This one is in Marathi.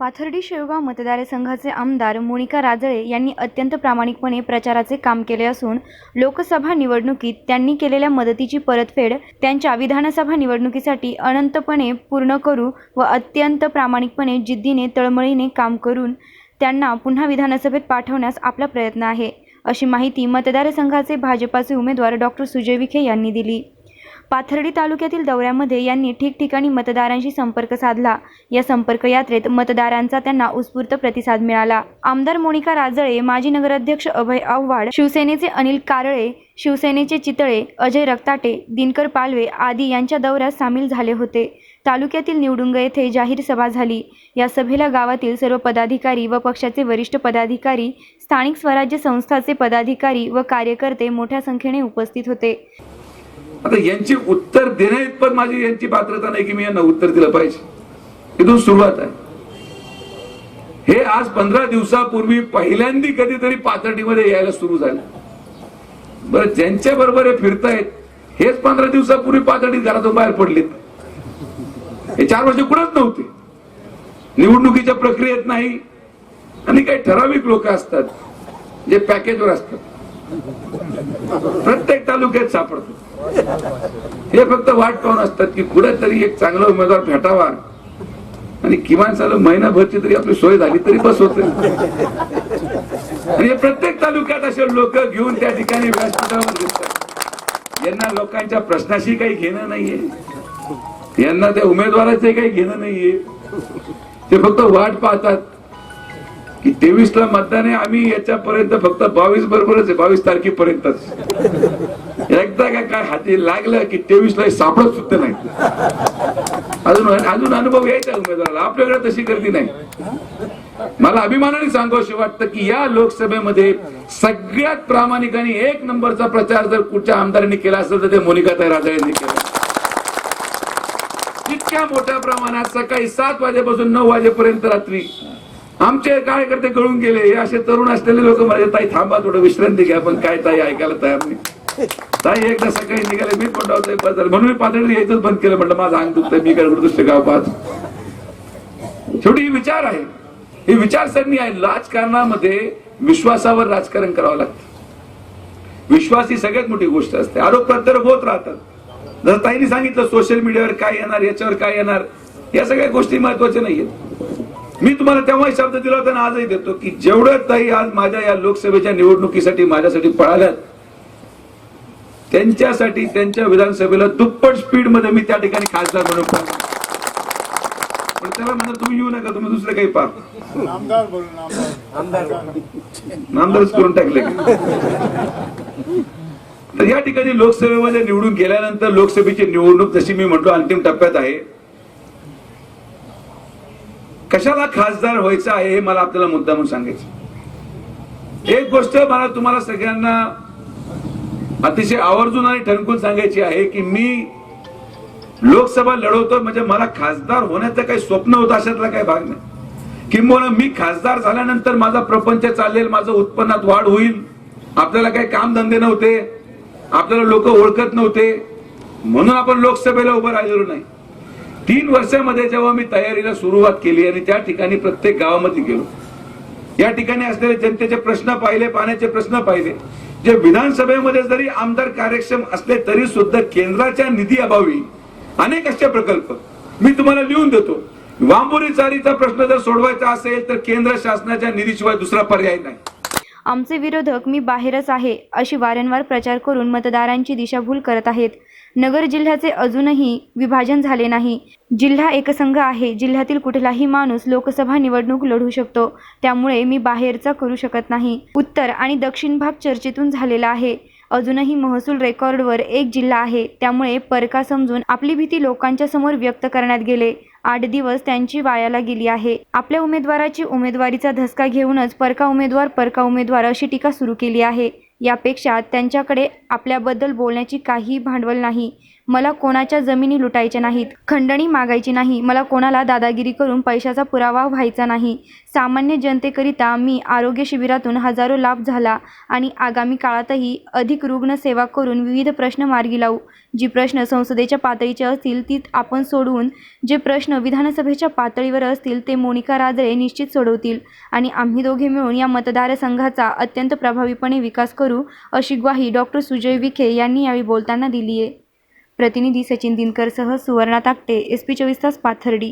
पाथर्डी शेवगाव मतदारसंघाचे आमदार मोनिका राजळे यांनी अत्यंत प्रामाणिकपणे प्रचाराचे काम केले असून लोकसभा निवडणुकीत त्यांनी केलेल्या मदतीची परतफेड त्यांच्या विधानसभा निवडणुकीसाठी अनंतपणे पूर्ण करू व अत्यंत प्रामाणिकपणे जिद्दीने तळमळीने काम करून त्यांना पुन्हा विधानसभेत पाठवण्यास आपला प्रयत्न आहे अशी माहिती मतदारसंघाचे भाजपाचे उमेदवार डॉक्टर सुजय विखे यांनी दिली. पाथर्डी तालुक्यातील दौऱ्यामध्ये यांनी ठिकठिकाणी मतदारांशी संपर्क साधला. या संपर्क यात्रेत मतदारांचा त्यांना उत्स्फूर्त प्रतिसाद मिळाला. आमदार मोनिका राजळे माजी नगराध्यक्ष अभय आव्हाड शिवसेनेचे अनिल कारळे शिवसेनेचे चितळे अजय रक्ताटे दिनकर पालवे आदी यांच्या दौऱ्यात सामील झाले होते. तालुक्यातील निवडुंग येथे जाहीर सभा झाली. या सभेला गावातील सर्व पदाधिकारी व पक्षाचे वरिष्ठ पदाधिकारी स्थानिक स्वराज्य संस्थाचे पदाधिकारी व कार्यकर्ते मोठ्या संख्येने उपस्थित होते. आता यांची उत्तर देण्याइतपत माझी यांची पात्रता नाही की मी यांना उत्तर दिलं पाहिजे. इथून सुरुवात आहे. हे आज पंधरा दिवसापूर्वी पहिल्यांदी कधीतरी पातळीमध्ये यायला सुरू झालं. बरं ज्यांच्या बरोबर हे फिरतायत हेच पंधरा दिवसापूर्वी पातळीत घरातून बाहेर पडलेत. हे चार वर्ष कुठंच नव्हते. निवडणुकीच्या प्रक्रियेत नाही आणि काही ठराविक लोक असतात जे पॅकेजवर असतात. प्रत्येक तालुक्यात सापडतात. हे फक्त वाट पाहून असतात की कुठेतरी एक चांगला उमेदवार भेटावा. आणि किमान चालू महिनाभरची तरी आपली सोय झाली तरी बस होते. आणि हे प्रत्येक तालुक्यात असे लोक घेऊन त्या ठिकाणी व्यासपीठावर दिसतात. यांना लोकांच्या प्रश्नाशी काही घेणं नाहीये. यांना त्या उमेदवाराचे काही घेणं नाहीये. ते फक्त वाट पाहतात. की तेवीस ला मतदान आहे आम्ही याच्यापर्यंत फक्त बावीस बरोबरच आहे बावीस तारखेपर्यंतच. एकदा का काय हाती लागलं की तेवीस ला सापडत सुद्धा नाही. अजून अजून अनुभव यायचा उमेदवाराला. आपल्याकडे तशी गर्दी नाही. मला अभिमानाने सांगावशी वाटतं की या लोकसभेमध्ये सगळ्यात प्रामाणिकाने एक नंबरचा प्रचार जर कुठच्या आमदारांनी केला असेल तर ते मोनिकाताई राजा यांनी केला. इतक्या मोठ्या प्रमाणात सकाळी सात वाजेपासून नऊ वाजेपर्यंत रात्री आमचे कार्यकर्ते कळून गेले. हे असे तरुण असलेले लोक म्हणजे ताई थांबा थोडं विश्रांती घ्या पण काय ताई ऐकायला तयार नाही. ताई एकदा सकाळी निघाले मी पण डावतोय बदल. म्हणून मी पातळी यायचंच बंद केलं. म्हटलं माझं अंग दुखतंय मी काय दुसरे गाव पाहत. शेवटी ही विचार आहे. ही विचारसरणी आहे. राजकारणामध्ये विश्वासावर राजकारण करावं लागतं. विश्वास ही सगळ्यात मोठी गोष्ट असते. आरोप प्रत्यारोप होत राहतात. जर ताईने सांगितलं सोशल मीडियावर काय येणार याच्यावर काय येणार? या सगळ्या गोष्टी महत्त्वाच्या नाहीयेत. मी तुम्हाला तेव्हा शब्द दिला होता आजही देतो की जेवढं ताई आज माझ्या या लोकसभेच्या निवडणुकीसाठी माझ्यासाठी पळाल्यात त्यांच्यासाठी त्यांच्या विधानसभेला दुप्पट स्पीडमध्ये मी त्या ठिकाणी खासदार म्हणून. पण त्याला म्हणलं तुम्ही येऊ नका तुम्ही दुसरं काही पहा. नामदारच करून टाकले. तर या ठिकाणी लोकसभेमध्ये निवडून गेल्यानंतर लोकसभेची निवडणूक जशी मी म्हटलो अंतिम टप्प्यात आहे. कशाला खासदार व्हायचं आहे हे मला आपल्याला मुद्दा म्हणून सांगायचं एक गोष्ट मला तुम्हाला सगळ्यांना अतिशय आवर्जून आणि ठणकून सांगायची आहे की मी लोकसभा लढवतो म्हणजे मला खासदार होण्याचं काही स्वप्न होतं अशातला काही भाग नाही. किंबहुना मी खासदार झाल्यानंतर माझा प्रपंच चालेल माझं उत्पन्नात वाढ होईल आपल्याला काही काम धंदे नव्हते आपल्याला लोक ओळखत नव्हते म्हणून आपण लोकसभेला उभं राहिलेलो नाही. तीन वर्षामध्ये जेव्हा मी तयारीला सुरुवात केली आणि त्या ठिकाणी प्रत्येक गावामध्ये गेलो या ठिकाणी असलेले जनतेचे प्रश्न पाहिले पाण्याचे प्रश्न पाहिले. जे विधानसभेमध्ये जरी आमदार कार्यक्षम असले तरी सुद्धा केंद्राच्या निधी अभावी अनेक असे प्रकल्प मी तुम्हाला लिहून देतो. वांबुरी चारीचा प्रश्न जर सोडवायचा असेल तर केंद्र शासनाच्या निधीशिवाय दुसरा पर्याय नाही. आमचे विरोधक मी बाहेरच आहे अशी वारंवार प्रचार करून मतदारांची दिशाभूल करत आहेत. नगर जिल्ह्याचे अजूनही विभाजन झाले नाही. जिल्हा एकसंघ आहे जिल्ह्यातील कुठलाही माणूस लोकसभा निवडणूक लढू शकतो. त्यामुळे मी बाहेरचा करू शकत नाही. उत्तर आणि दक्षिण भाग चर्चेतून झालेला आहे. अजूनही महसूल रेकॉर्डवर एक जिल्हा आहे. त्यामुळे परका समजून आपली भीती लोकांच्या समोर व्यक्त करण्यात गेले. आठ दिवस त्यांची वायाला गेली आहे. आपल्या उमेदवाराची उमेदवारीचा धसका घेऊनच परका उमेदवार परका उमेदवार अशी टीका सुरू केली आहे. यापेक्षा त्यांच्याकडे आपल्याबद्दल बोलण्याची काहीही भांडवल नाही. मला कोणाच्या जमिनी लुटायच्या नाहीत खंडणी मागायची नाही मला कोणाला दादागिरी करून पैशाचा पुरावा व्हायचा नाही. सामान्य जनतेकरिता मी आरोग्य शिबिरातून हजारो लाभ झाला आणि आगामी काळातही अधिक रुग्ण सेवा करून विविध प्रश्न मार्गी लावू. जी प्रश्न संसदेच्या पातळीचे असतील ती आपण सोडवून जे प्रश्न विधानसभेच्या पातळीवर असतील ते मोनिका राजळे निश्चित सोडवतील. आणि आम्ही दोघे मिळून या मतदारसंघाचा अत्यंत प्रभावीपणे विकास करू अशी ग्वाही डॉक्टर सुजय विखे यांनी यावेळी बोलताना दिली आहे प्रतिनिधी सचिन दिनकरसह सुवर्णा ताकटे एस पी चोवीस तास पाथर्डी.